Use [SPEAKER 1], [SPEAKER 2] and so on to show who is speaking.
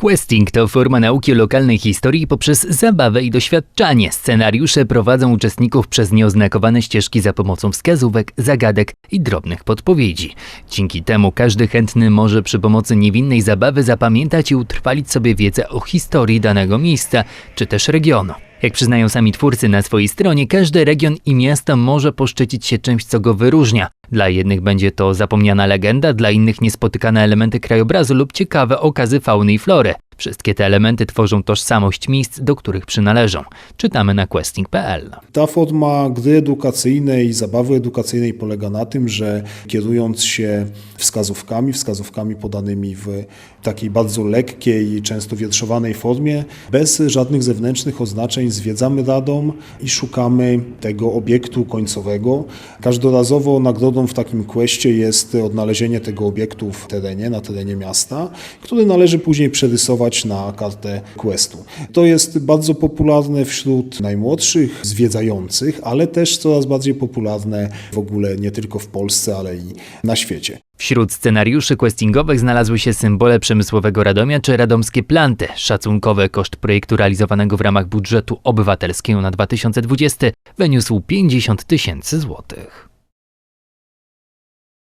[SPEAKER 1] Questing to forma nauki lokalnej historii poprzez zabawę i doświadczanie. Scenariusze prowadzą uczestników przez nieoznakowane ścieżki za pomocą wskazówek, zagadek i drobnych podpowiedzi. Dzięki temu każdy chętny może przy pomocy niewinnej zabawy zapamiętać i utrwalić sobie wiedzę o historii danego miejsca czy też regionu. Jak przyznają sami twórcy na swojej stronie, każdy region i miasto może poszczycić się czymś, co go wyróżnia. Dla jednych będzie to zapomniana legenda, dla innych niespotykane elementy krajobrazu lub ciekawe okazy fauny i flory. Wszystkie te elementy tworzą tożsamość miejsc, do których przynależą. Czytamy na questing.pl.
[SPEAKER 2] Ta forma gry edukacyjnej zabawy edukacyjnej polega na tym, że kierując się wskazówkami, wskazówkami podanymi w takiej bardzo lekkiej, często wierszowanej formie, bez żadnych zewnętrznych oznaczeń zwiedzamy Radom i szukamy tego obiektu końcowego. Każdorazowo nagrodą w takim questie jest odnalezienie tego obiektu w terenie, na terenie miasta, który należy później przerysować na kartę questu. To jest bardzo popularne wśród najmłodszych zwiedzających, ale też coraz bardziej popularne w ogóle nie tylko w Polsce, ale i na świecie.
[SPEAKER 1] Wśród scenariuszy questingowych znalazły się symbole przemysłowego Radomia czy radomskie planty. Szacunkowy koszt projektu realizowanego w ramach budżetu obywatelskiego na 2020 wyniósł 50 tysięcy złotych.